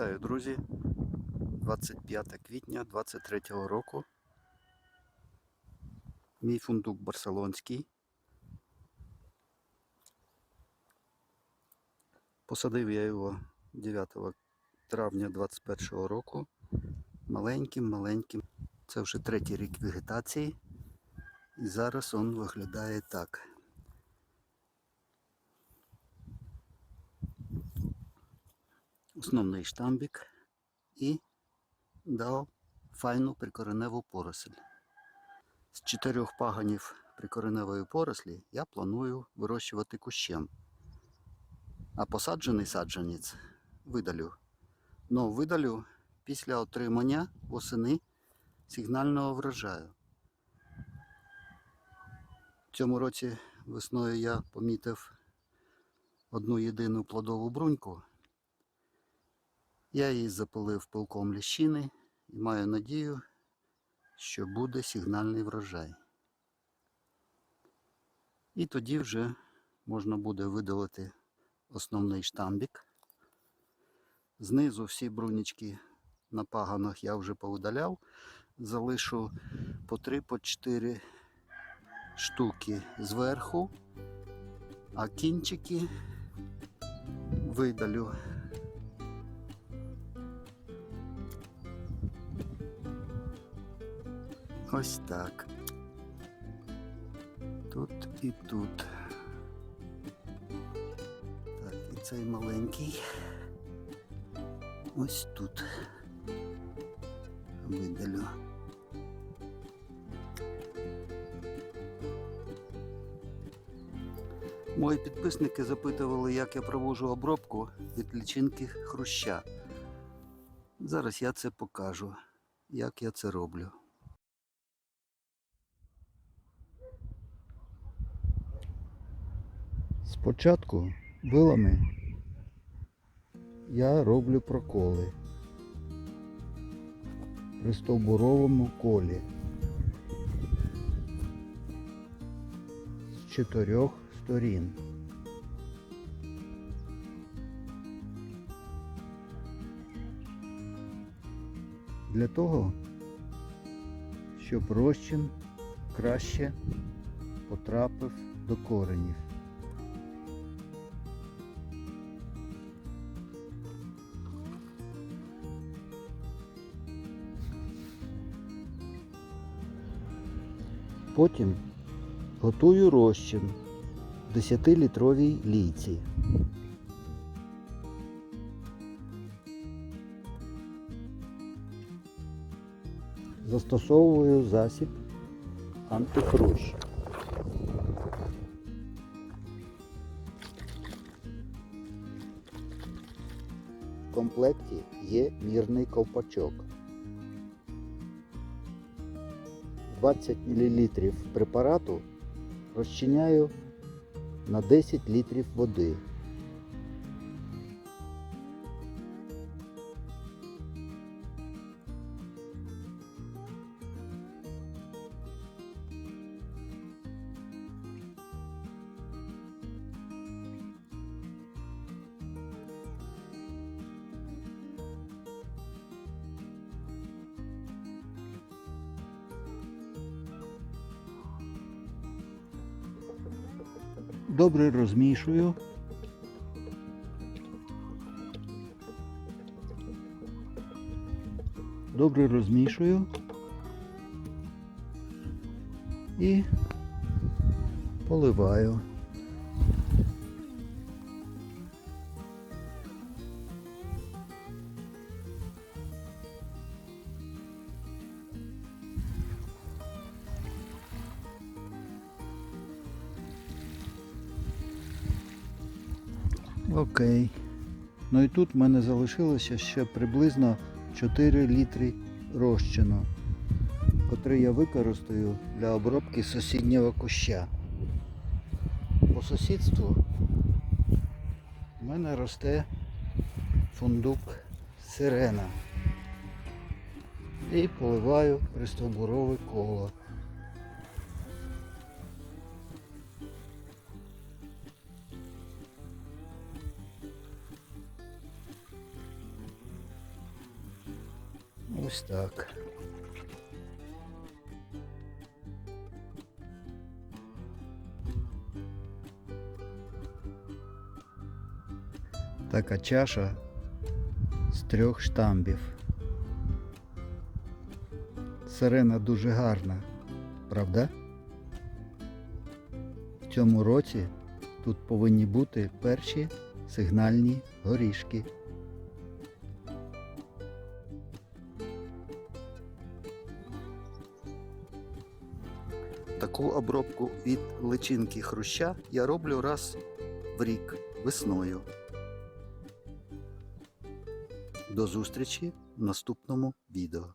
Вітаю, друзі! 25 квітня 23 року. Мій фундук барселонський. Посадив я його 9 травня 21 року. Маленьким, маленьким. Це вже третій рік вегетації. І зараз він виглядає так. Основний штамбік і дав файну прикореневу поросль. З чотирьох паганів прикореневої порослі я планую вирощувати кущем. А посаджений саджанець видалю. Ну, видалю після отримання восени сигнального врожаю. В цьому році весною я помітив одну єдину плодову бруньку. Я її запилив пилком ліщини і маю надію, що буде сигнальний врожай. І тоді вже можна буде видалити основний штамбік. Знизу всі брунічки на паганах я вже повидаляв. Залишу по 3 по 4 штуки зверху, а кінчики видалю. Ось так. Тут і тут. Так, і цей маленький. Ось тут. Видалю. Мої підписники запитували, як я проводжу обробку від лічинки хруща. Зараз я це покажу, як я це роблю. Спочатку вилами я роблю проколи при стовбуровому колі з чотирьох сторін. Для того, щоб розчин краще потрапив до коренів. Потім готую розчин в 10-літровій лійці. Застосовую засіб антихрущ. В комплекті є мірний ковпачок. 20 мл препарату розчиняю на 10 літрів води. Добре розмішую. Добре розмішую і поливаю. Окей. Ну і тут в мене залишилося ще приблизно 4 літри розчину, котрий я використаю для обробки сусіднього куща. По сусідству в мене росте фундук сирена. І поливаю пристовбурове коло. Ось так. Така чаша з трьох штамбів. Сирена дуже гарна, правда? В цьому році тут повинні бути перші сигнальні горішки. Таку обробку від личинки хруща я роблю раз в рік весною. До зустрічі в наступному відео.